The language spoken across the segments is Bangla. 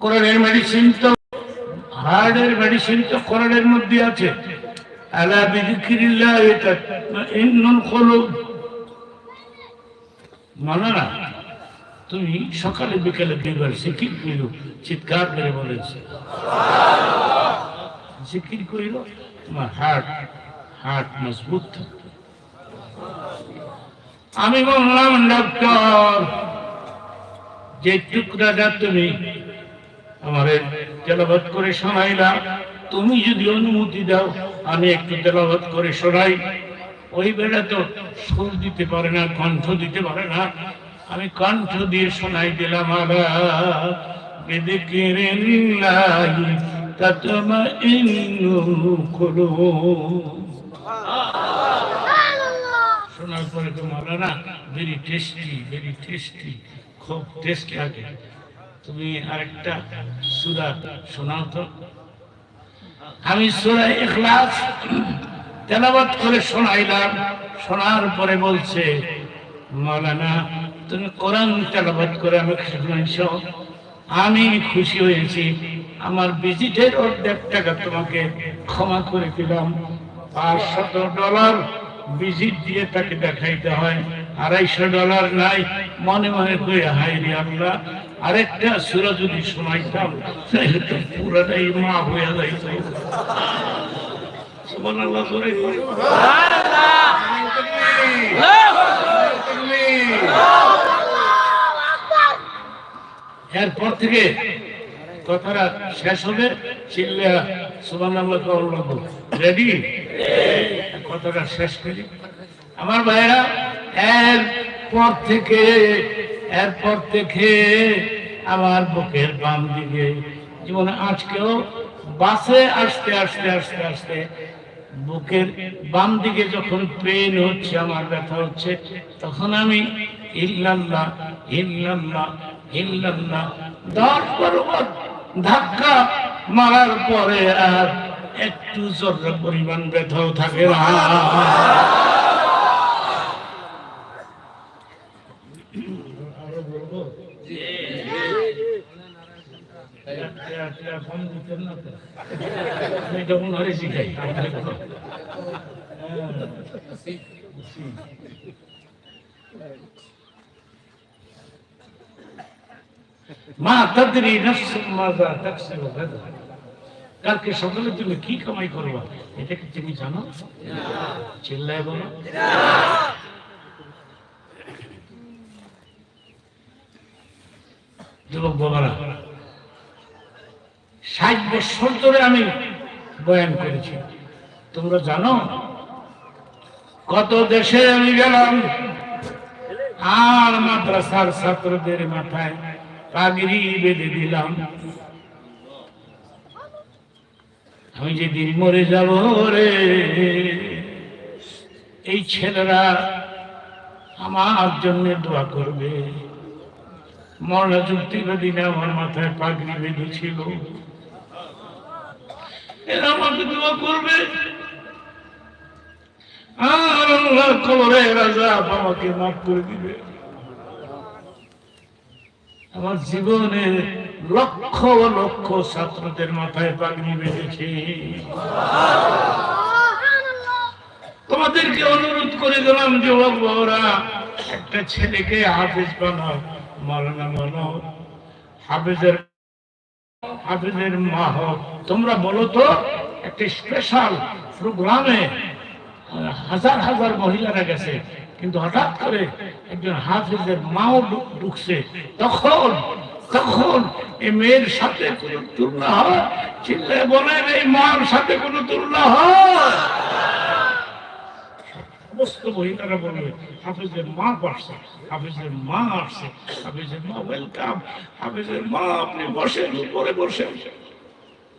কোরআনের মেডিসিন তো, হার্টের মেডিসিন তো কোরআনের মধ্যে আছে। তুমি সকালে, বিকালে দুইবার সিকির করিল, চিৎকার করে বলেছে। জিকির করিল, তোমার হার্ট হার্ট মজবুত থাকবে। আমি বললাম ডক্টর যে টুকরাটা তুমি আমার তেলাবাদ করে শোনাইলা, তুমি যদি অনুমতি দাও, আমি একটু তেলাবাদ করে শোনাই। ওই বেড়া তো সুর দিতে পারে না, কণ্ঠ দিতে পারে না। আমি কণ্ঠ দিয়ে শোনাই দিলাম, আলা বিদিকিরিল্লাহি তাতমাইন্নুল কুলুব। শোনার পরে তো মালানা ভেরি টেস্টি ভেরি টেস্টি খুব টেস্ট লাগে। তুমি আরেকটা সুরা শোনাও তো। আমি সুরা ইখলাস তেলাবাত করে শোনাইলাম, শোনার পরে বলছে মালানা তুমি কোরআন তেলাবাত করে আমাকে শোনাইছ। আমি খুশি হয়েছি, আমার ভিজিটের অর্ধেক টাকা তোমাকে ক্ষমা করে দিলাম। পাঁচশত ডলার ভিজিট দিয়ে তাকে দেখাইতে হয়। আড়াইশো ডলার নাই, মনে মনে করে হাই রে আল্লাহ, আরেকটা সুরা যদি শোনাইতাম পুরাটাই মা হয়ে যাইত। এরপর থেকে কথাটা শেষ হবে চিল্লে সুবান রেডি কথাটা শেষ করি। আমার ভাইরা এরপর থেকে এরপর থেকে আমার বুকের বাম দিকে। জীবনে আজকেও বাসে আসতে আসতে আসতে আসতে বুকের বাম দিকে যখন পেন হচ্ছে, আমার ব্যথা হচ্ছে, তখন আমি ইল্লাল্লাহ ইল্লাল্লাহ ইল্লাল্লাহ, দশ বরবার ধাক্কা মারার পরে আর একটু জোর পরিমাণ ব্যথাও থাকে না। হ্যাঁ। মা তাদরি নফসুম মাযা তাকসিবু গাদা কালকে সকালে তুমি কি কামাই করবা? এটা কি তুমি জানো? চিল্লায় বলো। যুবক বাবারা, ষাট বছর ধরে আমি বয়ান করেছি। তোমরা জানো? কত দেশে আমি গেলাম, আর মাদ্রাসার ছাত্রদের মাথায় পাগড়ি বেঁধে দিলাম। আমি যেদিন মরে যাব রে, এই ছেলেরা আমার জন্য দোয়া করবে। মরণা চুক্তি দিনে আমার মাথায় পাগড়ি বেঁধেছিল। এরা আমাকে দোয়া করবে। আর আল্লাহ কবরে রাজা আমাকে মাফ করে দিবে। আমার জীবনে লক্ষ লক্ষ ছাত্রদের মাথায় পাগড়ি বেঁধেছে। তোমাদেরকে অনুরোধ করে দিলাম যুবক বাবুরা একটা ছেলেকে হাফিজ বানাও মারানা বানাও হাফিজের হাফিজের মা হোক তোমরা বলো তো, একটা স্পেশাল প্রোগ্রামে হাজার হাজার মহিলারা গেছে। কিন্তু হঠাৎ করে একজন হাফিজের মাও ঢুকছে। তখন তখন এই মেয়ের সাথে কোনো তুলনা হয়? চিল্লে বলেন এই মার সাথে কোনো তুলনা হয়? মহিলারা হাফিজের মা হাফিজের মা আসছে, হাফিজের মা ওয়েলকাম হাফিজের মা আপনি বসেন, উপরে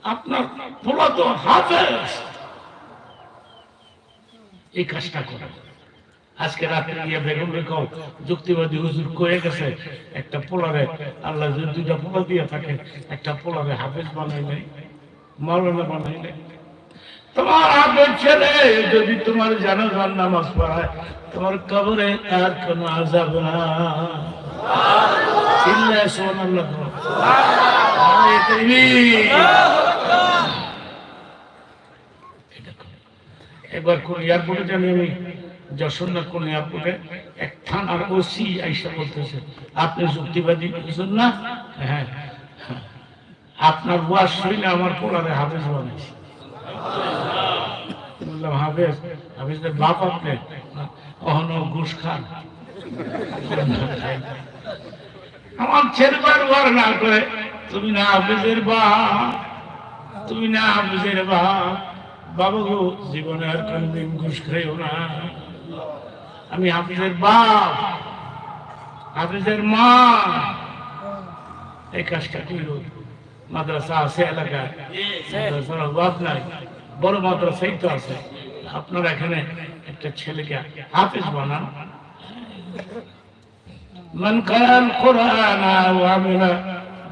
আপনার হাফেজ। এই কাজটা করে আজকে রাতে গিয়ে বেগম বেগম যুক্তিবাদী হুজুর কয়ে গেছে, একটা পোলারে আল্লাহ যদি দুইটা পোলা দিয়ে থাকে, একটা পোলারে হাফেজ বানাই নেই মৌলানা বানাই নেই তোমার ছেলে যদি তোমার জানাজার নামাজ পড়ায়, তোমার কবরে আর কোনো আজাব না। এবার কোন এয়ারপোর্টে জানি আমি যশোর না কোন এয়ারপোর্টে এক থানার ওসি আইসা বলতেছে, আপনি যুক্তিবাদী বুঝুন না? হ্যাঁ। আপনার ওয়াজ শুনে আমার পোলারে হাফেজ বানাইছে। বললাম, হাফেজ, হাফেজের বাপ আপনি? অহন ঘুষ খান। আমার ছেলে বারবার না করে, তুমি না হাফেজের বাপ, তুমি না হাফেজের বাপ। বাবা জীবনে আর কোনদিন ঘুষ খাইও না। আমি হাফিজের বাপ হাফিজের মা এই কাজটা কইল মাদ্রাসা আছে এলাকায় মাদ্রাসার অভাব নাই বড় মাদ্রাসাই তো আছে আপনার এখানে একটা ছেলেকে হাফিজ বানান من قرأ القرآن وعمل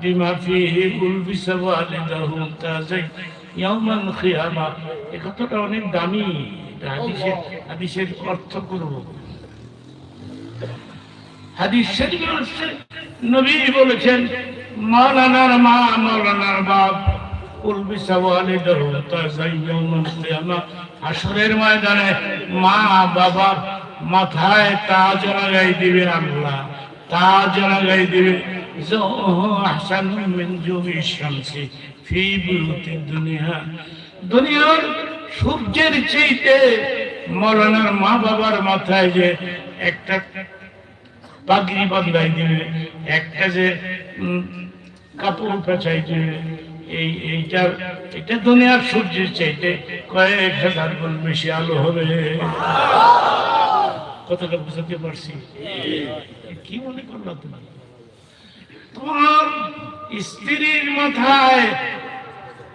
بما فيه ألبس والده تازي يوم القيامة এই কথাটা অনেক দামি এটা হাদিসের হাদিসের অর্থ করব হাদিস শরীফে নবী বলেছেন মাওলানার মা মাওলানার বাপ কিয়ামা। ময়দানে মা বাবা মাথায় তাজ লাগাই দিবে আল্লাহ তাজ লাগাই দিবে। জোহু আহসানু মিন জুহি শামসি ফি বুয়ুতি দুনিয়া। দুনিয়ার সূর্যের চেয়েতে মরণের মা বাবার মাথায় যে একটা পাগড়ি বান্ধাই দিবে একটা যে কাপড় পেঁচাই দিবে এই, এইটা, এটা দুনিয়ার সূর্যের চাইতে কয়েক হাজার গুণ বেশি আলো হবে। কথাটা বুঝাতে পারছি? কি মনে করল তুমি? তোমার স্ত্রীর মাথায়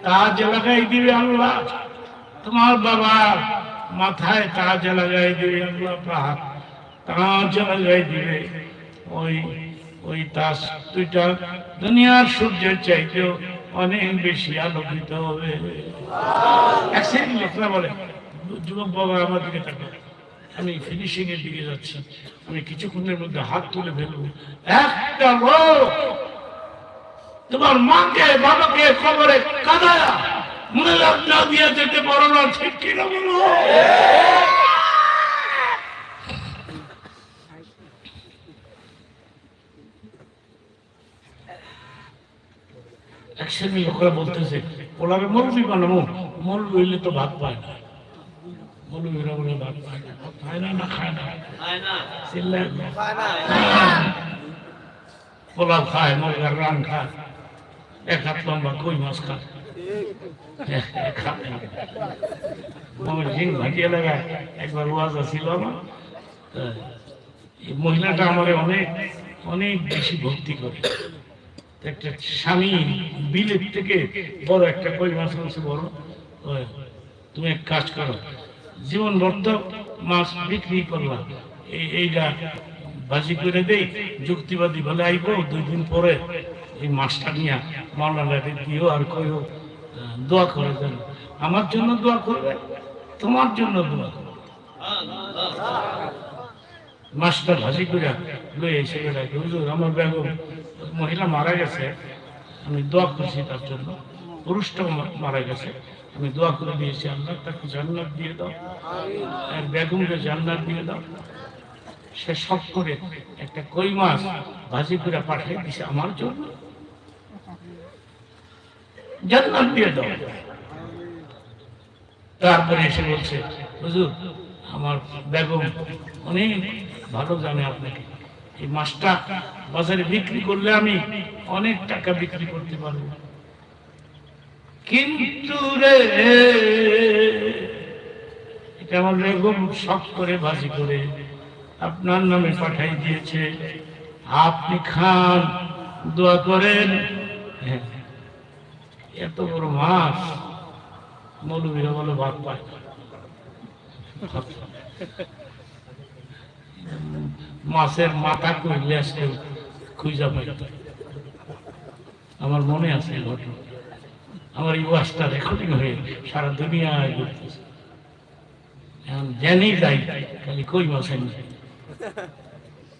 তাজ লাগাই দিবে আল্লাহ। তোমার বাবার মাথায় তাজ লাগাই দিবে আল্লাহ পাক তাজ লাগাই দিবে। ওই ওই তাজ দুইটা দুনিয়ার সূর্যের চাইতেও অনেক বেশি আলোকিত হবে। লোকরা বলে যুবক বাবা আমার দিকে তাকাও আমি ফিনিশিং এর দিকে যাচ্ছি। আমি কিছুক্ষণের মধ্যে হাত তুলে ফেলব। একটা লোক তোমার মাকে বাবাকে কবরে কাদায়া মনে লাভ না দিয়ে যেতে পারো না ঠিক কিনা বলো? এক শ্রেণির লোকেরা বলতেছে ওনারা মৌলবি বানাবো মৌলবি হইলে তো ভাত পায় না। মৌলবীরা বলে ভাত পায় না। খায় না না খায় না। চিল্লায় পোলাও খায় মুরগার রান খায়। এক হাত লম্বা কই মাছ খায়? মহিলাটা আমার অনেক অনেক বেশি ভক্তি করে একটা স্বামী বিলের থেকে বড় একটা বড় তুমি এক কাজ করো জীবন ভর্ত মাছ বিক্রি করলাম এই এইটা বাজি করে দেই যুক্তিবাদী বলে আইব দুই দিন পরে এই মাছটা নিয়ে মাওলানাকে দিও আর কইও দোয়া করে দেন আমার জন্য দোয়া করবে, তোমার জন্য দোয়া করবে। মাছটা ভাজি করে লই এসে হুজুর, আমার বেগম মহিলা মারা গেছে, আমি দোয়া করছি তার জন্য। পুরুষটা মারা গেছে, আমি দোয়া করে দিয়েছি আল্লাহ, তাকে জান্নাত দিয়ে দাও। আর বেগমকে জান্নাত দিয়ে দাও। সে সব করে একটা কই মাছ ভাজি করে পাঠিয়ে দিছে আমার জন্য। জান্নাত দিয়ে দাও। তারপরে এসে বলছে হুজুর আমার বেগম অনেক ভালো জানে আপনাকে। এই মাছটা বাজারে বিক্রি করলে আমি অনেক টাকা বিক্রি করতে পারব। কিন্তু রে এটা আমার বেগম শখ করে ভাজি করে আপনার নামে পাঠাই দিয়েছে। আপনি খান দোয়া করেন। হ্যাঁ, এত বড় মাছ। মৌলবীরা বলে ভাত পায়। মাছের মাথা কইলে আজকে খুঁজা পাইত। আমার মনে আছে ঘটনা। আমার এই রেকর্ডিং হয়ে সারা দুনিয়ায় ঘুরতেছে। এখন জেনেই যাই খালি কই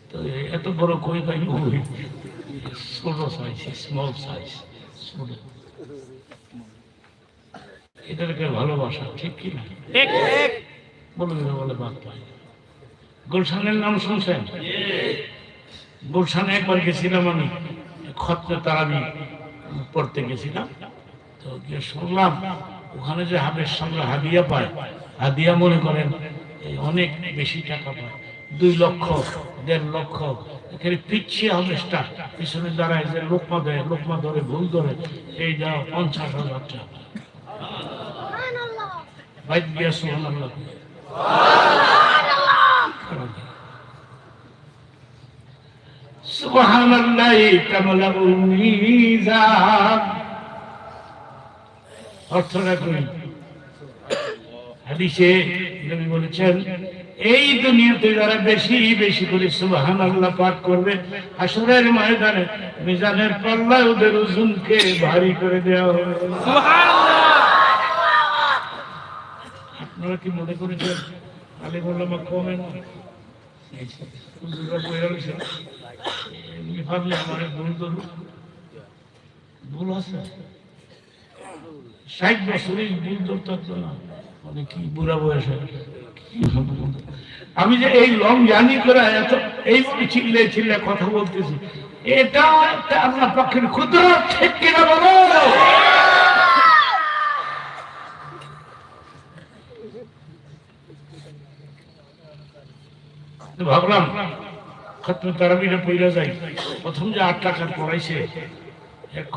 তো এত বড় কই পাই ছোট সাইজ স্মল সাইজ ছোট। এটাকে ভালোবাসা ঠিক কি না? ঠিক। ঠিক। বলে বাদ পাই। গুলশানের নাম শুনছেন? গুলশানে একবার গেছিলাম আমি খতনে তারাবি পড়তে গেছিলাম। তো গিয়ে শুনলাম ওখানে যে হাবের সঙ্গে হাদিয়া পায় হাদিয়া মনে করেন এই অনেক বেশি টাকা পায় দুই লক্ষ দেড় লক্ষ এখানে পিছিয়ে হাবেসটা পিছনে দাঁড়ায় যে লোকমা দেয় লোকমা ধরে ভুল ধরে এই যাও পঞ্চাশ হাজার টাকা সুহান আল্লাহ হাদিসে নবী বলেছেন এই দুনিয়াতে যারা বেশি বেশি করে সুবহান আল্লাহ পাঠ করবে। হাসরের ময়দানে মিজানের পাল্লায় ওদের ওজনকে ভারী করে দেওয়া হবে। আপনারা কি মনে করেছেন? আলী মোল্লামা কমে না? ষাট বছরের ভুল ধরতে না। মানে কি বুড়া? আমি যে এই লং জার্নি করে এত চিল্লে চিল্লে কথা বলতেছি, এটা একটা আল্লাহ পক্ষের ক্ষুদ্র ঠিক কিনা বলো? ভাবলাম, খতম তারাবিটা পইরা যাই। প্রথম যে আট টাকার পড়াইছে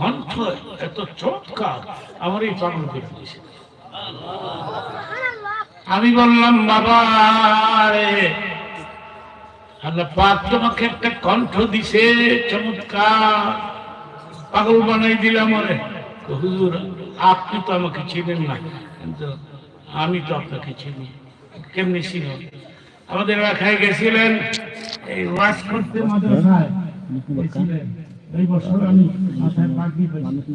কণ্ঠ এত চমৎকার আমার এই পাগল করে দিয়েছে। আমি বললাম, বাবা আল্লাহ পাক তোমাকে একটা কণ্ঠ দিছে, চমৎকার। পাগল বানাই দিলাম ওরে। হুজুর, আপনি তো আমাকে চিনেন না। কিন্তু আমি তো আপনাকে চিনি। কেমনি ছিল আমাদের এলাকায় গেছিলেন এই ওয়াজ করতে মাদ্রাসায় এই বছর আমি মাথায় পাগড়ি পেয়েছি